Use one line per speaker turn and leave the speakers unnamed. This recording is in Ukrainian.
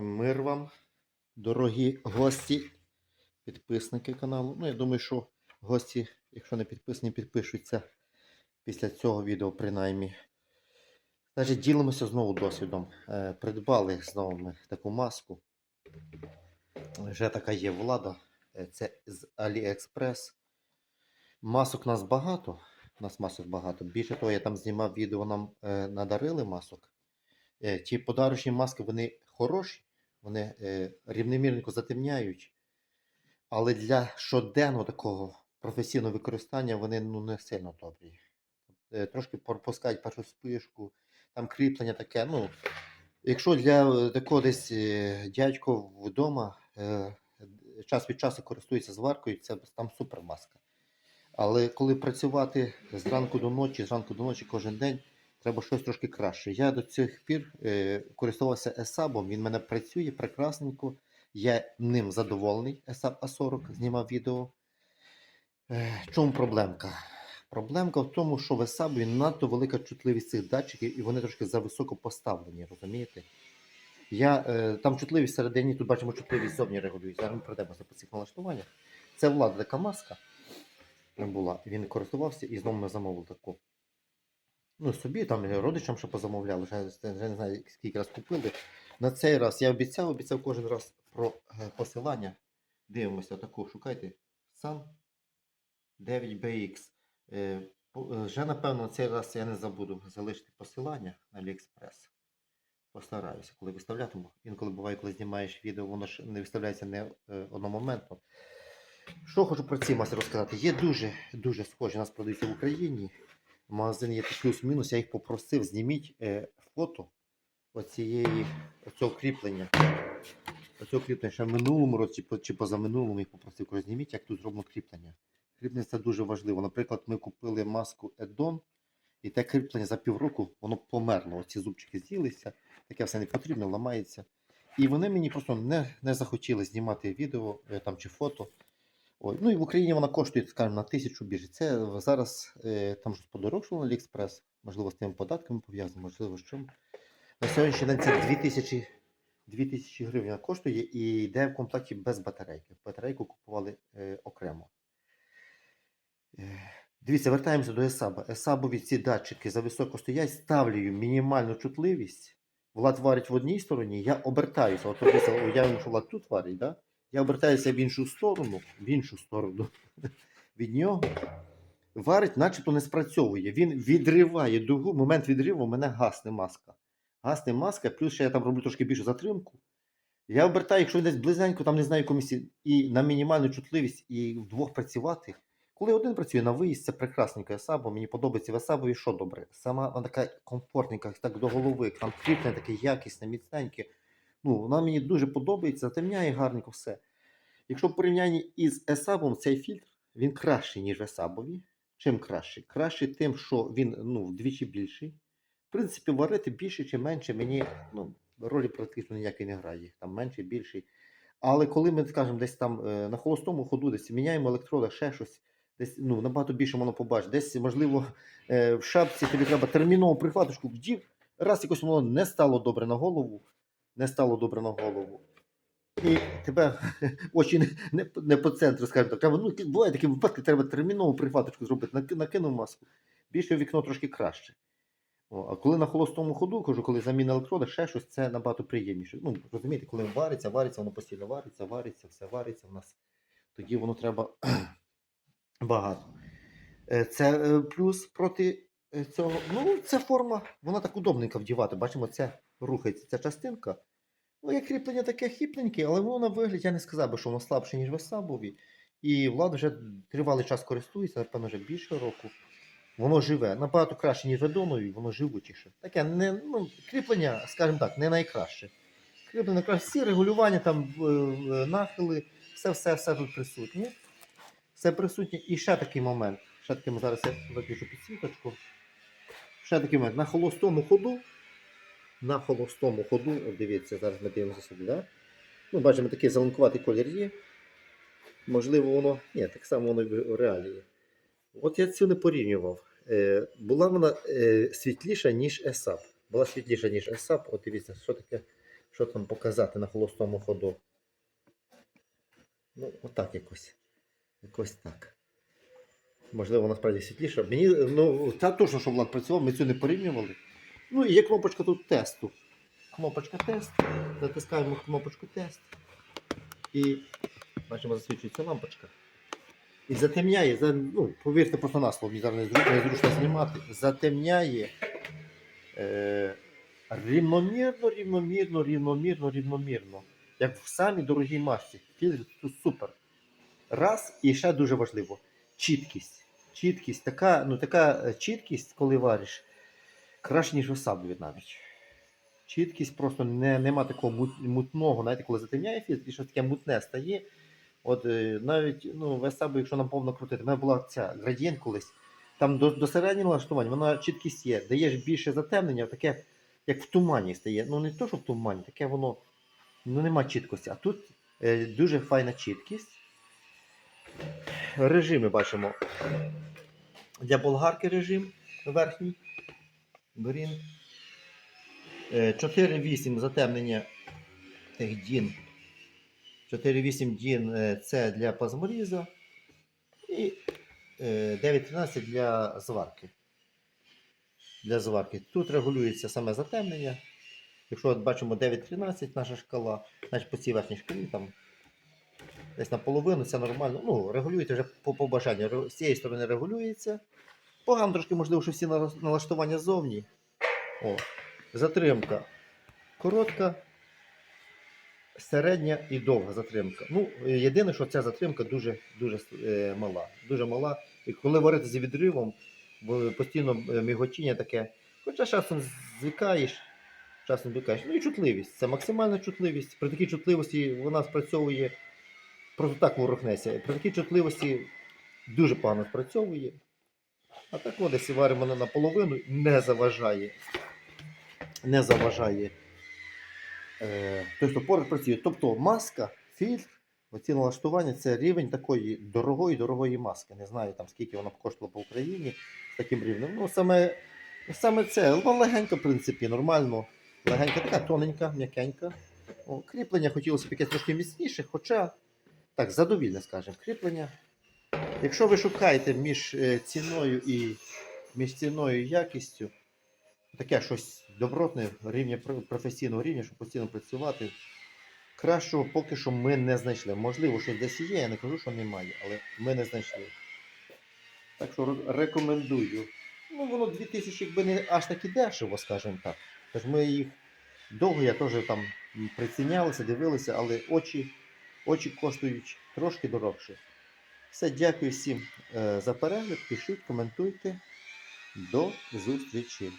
Мир вам, дорогі гості, підписники каналу. Ну, я думаю, що гості, якщо не підписані, підпишуться після цього відео, принаймні. Значить, ділимося знову досвідом. Е, придбали знову ми таку маску. Вже така є влада. Е, Це з AliExpress. Масок нас багато. У нас масок багато. Більше того, я там знімав відео, нам е, надарили масок. Ті подарочні маски вони хороші, вони е, рівномірненько затемняють, але для щоденного такого професійного використання вони ну, не сильно добрі. Е, трошки пропускають першу спишку, там кріплення таке. Ну, якщо для е, такого десь дядько вдома час від часу користується зваркою, це там супер маска. Але коли працювати зранку до ночі, зранку до ночі кожен день, треба щось трошки краще. Я до цих пір е, користувався ESAB, він мене працює прекрасненько. Я ним задоволений. ESAB A40 знімав відео. Е, чому проблемка? Проблемка в тому, що в ESAB надто велика чутливість цих датчиків, і вони трошки зависоко поставлені, розумієте? Я, е, там чутливість всередині, тут бачимо чутливість зовні регулюється. Зараз ми пройдемося по цих налаштуваннях. Це влада така маска була. Він користувався і знову ми замовили таку. Ну, собі там родичам ще позамовляли, вже, вже не знаю, скільки раз купили. На цей раз я обіцяв, обіцяв кожен раз про е, посилання. Дивимося таку, шукайте. Sun 9BX. Е, е, Вже, напевно, на цей раз я не забуду залишити посилання на AliExpress. Постараюся, коли виставлятиму. Інколи буває, коли знімаєш відео, воно ж не виставляється не одномоментно. Що хочу про ці маси розказати? Є дуже дуже схожі, нас продаються в Україні. Магазин є плюс-мінус, я їх попросив, зніміть е, фото оцієї, оцього кріплення. Оцього кріплення ще в минулому році чи позаминулому їх попросив, кажу, зніміть, як тут зроблено кріплення. Кріплення це дуже важливо. Наприклад, ми купили маску Edon, і те кріплення за півроку воно померло. Оці зубчики з'їлися, таке все не потрібно, ламається. І вони мені просто не, не захотіли знімати відео е, там, чи фото. Ой, ну і в Україні вона коштує, скажімо, на тисячу більше. Це зараз е, там щось подорожчало на AliExpress, можливо, з тими податками пов'язано, можливо, з чим. На сьогоднішній день це 2000, 2000 гривень коштує і йде в комплекті без батарейки. Батарейку купували е, окремо. Е, Дивіться, вертаємося до ESAB. ESAB ці датчики за високо стоять, ставлю мінімальну чутливість. Влад варить в одній стороні, я обертаюся. От дивіться, уявимо, що Влад тут варить, да? Я обертаюся в іншу сторону, в іншу сторону від нього. Варить, начебто не спрацьовує. Він відриває дугу. Момент відриву у мене гасне маска. Гасне маска, плюс ще я там роблю трошки більшу затримку. Я обертаю, якщо він десь близенько, там не знаю комісії, і на мінімальну чутливість, і вдвох працювати. Коли один працює на виїзд, це прекрасненька есабо. Мені подобається в есабові, що добре. Сама вона така комфортненька, так до голови, там кріплення таке якісне, міцненьке. Ну, вона мені дуже подобається, затемняє гарненько все. Якщо в порівнянні із есабом, цей фільтр він кращий, ніж в есабові. Чим кращий? Кращий тим, що він ну, вдвічі більший. В принципі, варити більше чи менше мені ну, ролі практично ніякої не грає. Там менший, більший. Але коли ми, скажімо, десь там е, на холостому ходу, десь міняємо електроди, ще щось, десь ну, набагато більше воно побачить. Десь, можливо, е, в шапці тобі треба терміново прихваточку вдів, раз якось воно не стало добре на голову, не стало добре на голову. І тебе очі не, не, не по центру, скажімо так. Ну, буває такі випадки, треба термінову прихваточку зробити, накинув маску. Більше вікно трошки краще. О, а коли на холостому ходу, кажу, коли заміна електрода, ще щось, це набагато приємніше. Ну, розумієте, коли вариться, вариться, воно постійно вариться, вариться, все вариться в нас. Тоді воно треба багато. Е, Це е, плюс проти е, цього. Ну, це форма, вона так удобненько вдівати. Бачимо, це рухається ця частинка. Ну, як кріплення таке хіпленьке, але воно на вигляд, я не сказав би, що воно слабше, ніж в. І Влад вже тривалий час користується, напевно, вже більше року. Воно живе набагато краще, ніж Ведонові, воно живучіше. Таке не, ну, кріплення, скажімо так, не найкраще. Кріплення краще, всі регулювання, там е, е, нахили, все, все, все тут присутнє. Все присутнє. І ще такий момент. Ще такий зараз я виключу підсвіточку. Ще такий момент. На холостому ходу. На холостому ходу, дивіться, зараз ми дивимося собі, да? Ну, бачимо, такий зеленкуватий колір є. Можливо, воно. Ні, так само воно в реалі є. От я цю не порівнював. Е, була вона е, світліша, ніж ESAP. Була світліша, ніж ESAP. От дивіться, що таке що там показати на холостому ходу. Ну, отак якось. Якось так. Можливо, насправді світліше. Мені, ну, це точно, що Влад працював, ми цю не порівнювали. Ну і є кнопочка тут тесту. Кнопочка тест. Затискаємо кнопочку тест. І бачимо, засвічується лампочка. І затемняє, за, ну, повірте просто на слово, мені зараз незручно, знімати. Затемняє е, рівномірно, рівномірно, рівномірно, рівномірно. Як в самій дорогій масці. Фільтр тут супер. Раз, і ще дуже важливо чіткість. Чіткість, така, ну, така е, чіткість, коли вариш, краще, ніж васабові навіть. Чіткість просто не, нема такого мутного, знаєте, коли затемняє фільтр, і що таке мутне стає. От е, навіть ну, васабу, якщо нам повно крутити, в мене була ця градієнт колись. Там до, до середнього налаштування вона чіткість є. Даєш більше затемнення, таке, як в тумані стає. Ну не то, що в тумані, таке воно ну, нема чіткості. А тут е, дуже файна чіткість. Режими бачимо. Для болгарки режим верхній. Е, 4.8 затемнення тих дін. 4.8 дін е, це для пазморіза. І е, 9.13 для зварки. Для зварки. Тут регулюється саме затемнення. Якщо от бачимо 9.13 наша шкала, значить по цій верхній шкалі там десь наполовину, це нормально. Ну, регулюєте вже по, по бажанню. З цієї сторони регулюється. Погано трошки, можливо, що всі налаштування ззовні. О, затримка коротка, середня і довга затримка. Ну, єдине, що ця затримка дуже, дуже е, мала. Дуже мала. І коли варити з відривом, бо постійно е, міготіння таке. Хоча часом звикаєш, часом звикаєш. Ну і чутливість. Це максимальна чутливість. При такій чутливості вона спрацьовує, просто так ворухнеться. При такій чутливості дуже погано спрацьовує. А так от, якщо варимо на- наполовину, не заважає. Не заважає. Е, той, хто працює. Тобто маска, фільтр, оці налаштування це рівень такої дорогої, дорогої маски. Не знаю там скільки вона коштувала по Україні з таким рівнем. Ну, саме, саме це, легенько, в принципі, нормально. Легенька, така тоненька, м'якенька. Кріплення хотілося б якесь трошки міцніше, хоча так, задовільне, скажімо, кріплення. Якщо ви шукаєте між е, ціною і між ціною і якістю, таке щось добротне рівня професійного рівня, щоб постійно працювати. Кращого поки що ми не знайшли. Можливо, що десь є, я не кажу, що немає, але ми не знайшли. Так що рекомендую. Ну, воно 2000 якби не аж так і дешево, скажімо так. Тож ми їх довго я теж там прицінялися, дивилися, але очі, очі коштують трошки дорожче. Все, дякую всім е, за перегляд. Пишіть, коментуйте. До зустрічі!